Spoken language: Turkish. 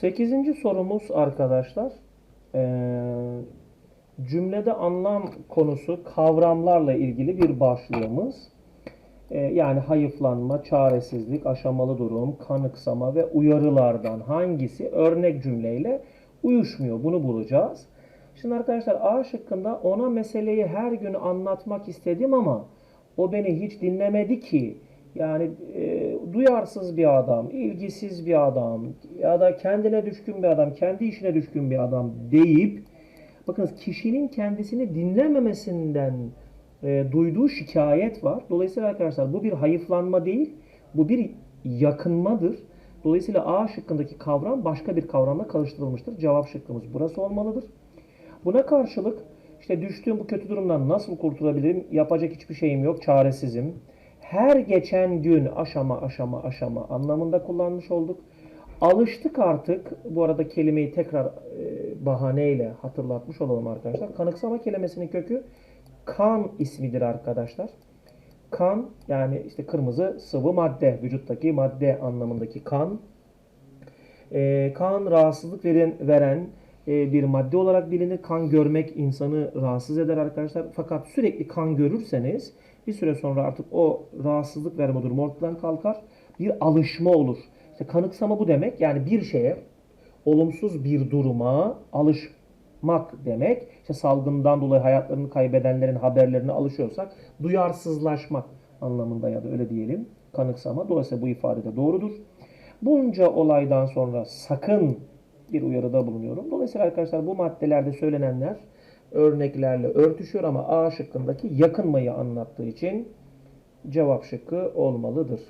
Sekizinci sorumuz arkadaşlar. Ee, cümlede anlam konusu kavramlarla ilgili bir başlığımız. Ee, yani hayıflanma, çaresizlik, aşamalı durum, kanıksama ve uyarılardan hangisi örnek cümleyle uyuşmuyor? Bunu bulacağız. Şimdi arkadaşlar A şıkkında ona meseleyi her gün anlatmak istedim ama o beni hiç dinlemedi ki. Yani e, duyarsız bir adam, ilgisiz bir adam ya da kendine düşkün bir adam, kendi işine düşkün bir adam deyip bakınız kişinin kendisini dinlememesinden e, duyduğu şikayet var. Dolayısıyla arkadaşlar bu bir hayıflanma değil, bu bir yakınmadır. Dolayısıyla A şıkkındaki kavram başka bir kavramla karıştırılmıştır. Cevap şıkkımız burası olmalıdır. Buna karşılık işte düştüğüm bu kötü durumdan nasıl kurtulabilirim? Yapacak hiçbir şeyim yok, çaresizim. Her geçen gün aşama aşama aşama anlamında kullanmış olduk. Alıştık artık. Bu arada kelimeyi tekrar e, bahaneyle hatırlatmış olalım arkadaşlar. Kanıksama kelimesinin kökü kan ismidir arkadaşlar. Kan yani işte kırmızı sıvı madde, vücuttaki madde anlamındaki kan. E, kan rahatsızlık veren, veren e, bir madde olarak bilinir. Kan görmek insanı rahatsız eder arkadaşlar. Fakat sürekli kan görürseniz bir süre sonra artık o rahatsızlık verme durumu ortadan kalkar. Bir alışma olur. İşte kanıksama bu demek. Yani bir şeye olumsuz bir duruma alışmak demek. İşte salgından dolayı hayatlarını kaybedenlerin haberlerine alışıyorsak duyarsızlaşmak anlamında ya da öyle diyelim kanıksama. Dolayısıyla bu ifade de doğrudur. Bunca olaydan sonra sakın bir uyarıda bulunuyorum. Dolayısıyla arkadaşlar bu maddelerde söylenenler örneklerle örtüşüyor ama A şıkkındaki yakınmayı anlattığı için cevap şıkkı olmalıdır.